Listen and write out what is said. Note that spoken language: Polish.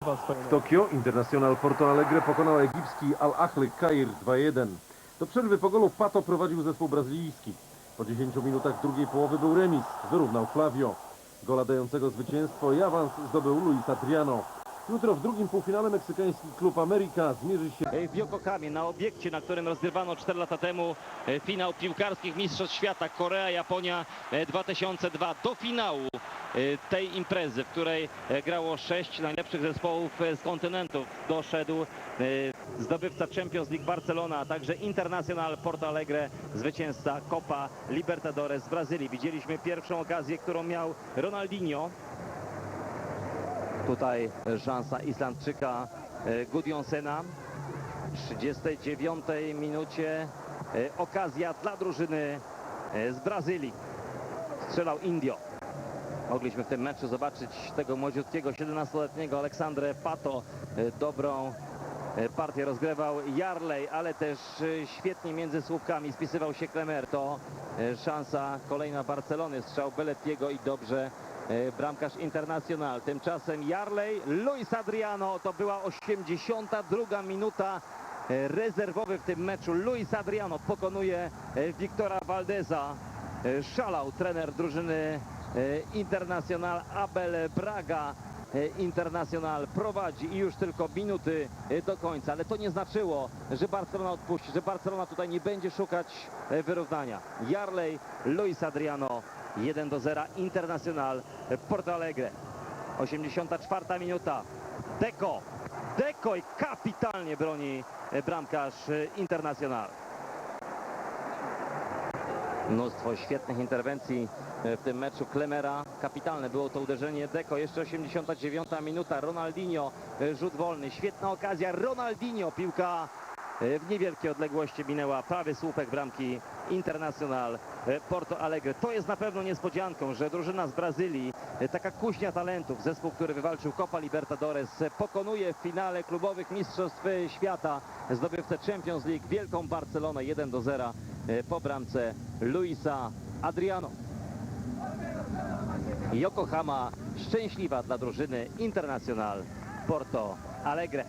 W Tokio Internacional Porto Alegre pokonał egipski Al-Ahly Kair 2-1. Do przerwy po golu Pato prowadził zespół brazylijski. Po 10 minutach drugiej połowy był remis, wyrównał Flavio. Gola dającego zwycięstwo i awans zdobył Luis Adriano. Jutro w drugim półfinale meksykański klub Amerika zmierzy się w Yokohamie, na obiekcie, na którym rozgrywano 4 lata temu e, finał piłkarskich Mistrzostw Świata Korea-Japonia e, 2002. Do finału e, tej imprezy, w której e, grało sześć najlepszych zespołów e, z kontynentów, doszedł e, zdobywca Champions League Barcelona, a także Internacional Porto Alegre, zwycięzca Copa Libertadores z Brazylii. Widzieliśmy pierwszą okazję, którą miał Ronaldinho. Tutaj szansa Islandczyka e, Gudjonsena. W 39 minucie e, okazja dla drużyny e, z Brazylii. Strzelał Indio. Mogliśmy w tym meczu zobaczyć tego młodziutkiego 17-letniego Aleksandrę Pato. Dobrą partię rozgrywał Jarley, ale też świetnie między słupkami spisywał się Klemer. To szansa kolejna Barcelony. Strzał Beletiego i dobrze bramkarz Internacional. Tymczasem Jarley, Luis Adriano. To była 82 minuta. E, Rezerwowy w tym meczu Luis Adriano pokonuje e, Wiktora Valdeza. E, Szalał trener drużyny e, Internacional Abel Braga. E, Internacional prowadzi i już tylko minuty e, do końca, ale to nie znaczyło, że Barcelona odpuści, że Barcelona tutaj nie będzie szukać e, wyrównania. Jarley, Luis Adriano, 1 do 0, Internacional Porto Alegre. 84 minuta. Deco, Deco i kapitalnie broni bramkarz Internacional. Mnóstwo świetnych interwencji w tym meczu Klemera. Kapitalne było to uderzenie Deco. Jeszcze 89 minuta. Ronaldinho, e, rzut wolny. Świetna okazja. Ronaldinho, piłka e, w niewielkiej odległości minęła prawy słupek bramki Internacional e, Porto Alegre. To jest na pewno niespodzianką, że drużyna z Brazylii, e, taka kuźnia talentów, zespół, który wywalczył Copa Libertadores, e, pokonuje w finale klubowych mistrzostw e, świata zdobywcę Champions League wielką Barcelonę 1 do 0 e, po bramce Luisa Adriano. Yokohama szczęśliwa dla drużyny Internacional Porto Alegre.